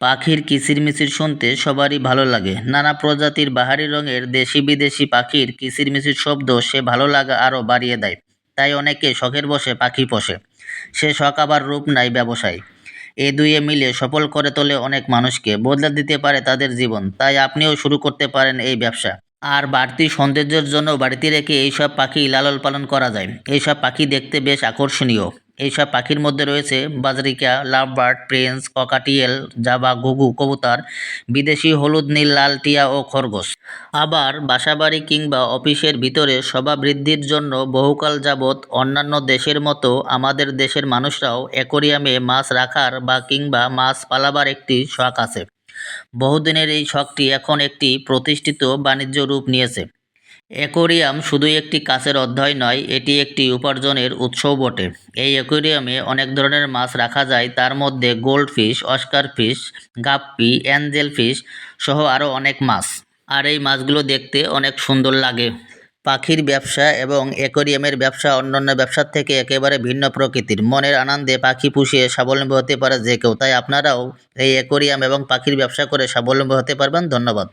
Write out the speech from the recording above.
পাখির কিচিরমিচির শুনতে সবারই ভালো লাগে। নানা প্রজাতির বাহারি রঙের দেশি বিদেশি পাখির কিচিরমিচির শব্দ সে ভালো লাগা আরও বাড়িয়ে দেয়। তাই অনেকে শখের বসে পাখি পোষে। সে শখ আবার রূপ নাই ব্যবসায়। এ দুয়ে মিলে সফল করে তোলে অনেক মানুষকে। বদলে দিতে পারে তাদের জীবন। তাই আপনিও শুরু করতে পারেন এই ব্যবসা। আর বাড়তি সৌন্দর্যের জন্য বাড়িতে রেখে এইসব পাখি লালন পালন করা যায়। এইসব পাখি দেখতে বেশ আকর্ষণীয়। এইসব পাখির মধ্যে রয়েছে বাজরিকা, লাভবার্ড, প্রিন্স, ককাটিয়েল, জাবা, ঘুঘু, কবুতর, বিদেশি হলুদ, নীল, লাল, টিয়া ও খরগোশ। আবার বাসাবাড়ি কিংবা অফিসের ভিতরে শোভা বৃদ্ধির জন্য বহুকাল যাবৎ অন্যান্য দেশের মতো আমাদের দেশের মানুষরাও অ্যাকোরিয়ামে মাছ রাখার বা কিংবা মাছ পালাবার একটি শখ আছে। বহুদিনের এই শখটি এখন একটি প্রতিষ্ঠিত বাণিজ্য রূপ নিয়েছে। অ্যাকোরিয়াম শুধু একটি কাছের অধ্যায় নয়, এটি একটি উপার্জনের উৎসও বটে। এই অ্যাকোরিয়ামে অনেক ধরনের মাছ রাখা যায়, তার মধ্যে goldfish oscar fish guppy angel fish সহ আরও অনেক মাছ। আর এই মাছগুলো দেখতে অনেক সুন্দর লাগে। পাখির ব্যবসা এবং অ্যাকোরিয়ামের ব্যবসা অন্যান্য ব্যবসার থেকে একেবারে ভিন্ন প্রকৃতির। মনের আনন্দে পাখি পুষিয়ে স্বাবলম্বী হতে পারে যে কেউ। তাই আপনারাও এই অ্যাকোরিয়াম এবং পাখির ব্যবসা করে স্বাবলম্বী হতে পারবেন। ধন্যবাদ।